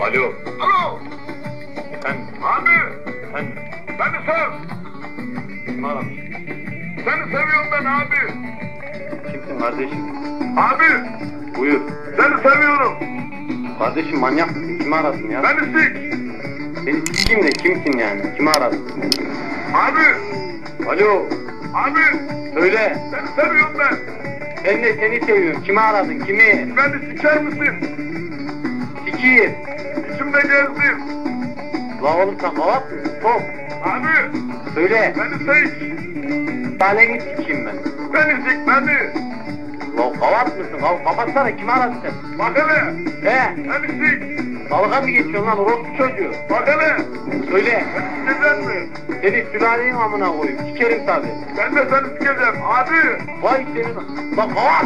Alo. Alo. Efendim. Abi. Efendim. Beni sev. Kim aramış? Seni seviyorum ben abi. Kimsin kardeşim? Abi. Buyur. Seni seviyorum. Kardeşim manyak mısın? Kimi aradın ya? Beni sik. Seni kim de kimsin yani? Kimi aradın? Abi. Alo. Abi. Söyle. Seni seviyorum ben. Ben de seni seviyorum. Kimi aradın? Kimi? Beni siker misin? Sikiyim. İçimde gezdim. La oğlum sen kavat mısın? Top. Abi. Söyle. Beni sik. Taleni sikeyim ben. Beni sik beni. La kavat mısın? Kav kapatsana. Kimi aradın sen? Bak hele. He? Beni sik. Dalga mı geçiyorsun lan? Orospu çocuğu. Bak hele. Söyle. Sikecek mi? Seni sülalenin amına koyayım. Sikerim tabi. Ben de seni sikeceğim. Abi. Vay senin. La kavat.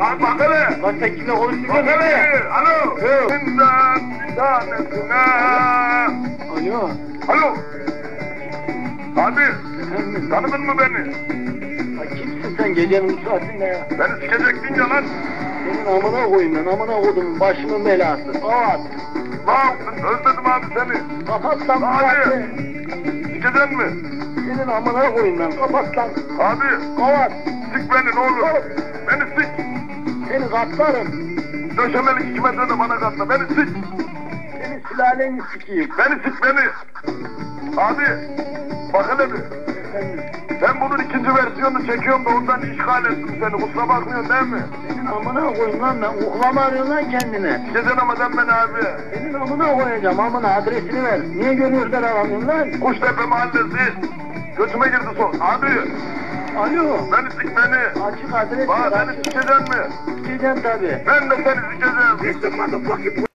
Abi bak hele. Lan sen kimle Bak konuşturuyorsun? hele. Alo. Evet. Şimdiden bir tanesine. Alo. Alo. Abi. Tanıdın mı beni? Ya kimsin sen gecenin saatinde ya? Beni sikecektin ya lan. Senin amına koyayım ben amına koydum başımın belası. Kapat. Ne yaptın? Özledim abi seni. Kapat lan Abi. Sikeceksin mi? Senin amına koyayım ben kapat lan. Abi. Kapat. Sik beni ne olur. Beni sik. Seni katlarım. Döşemelik iki metrede bana katla. Beni sik. Seni sülaleni sikeyim. Beni sik beni. Abi. Bak hele bir. Efendim? Ben bunun ikinci versiyonunu çekiyorum da ondan işgal ettim seni. Kusura bakmıyorsun değil mi? Senin amına koyayım lan ben. Uklama arıyorsun lan kendine. Sikeceksin ama sen beni abi. Senin amına koyacağım amına adresini ver. Niye gönülden aramıyorsun lan? Kuştepe mahallesi. Götüme girdi son. Abi. Alo. Beni sik beni. Açık adres Bana beni sikeceksin mi? Sikeceğim tabii. Ben de seni sikeceğim.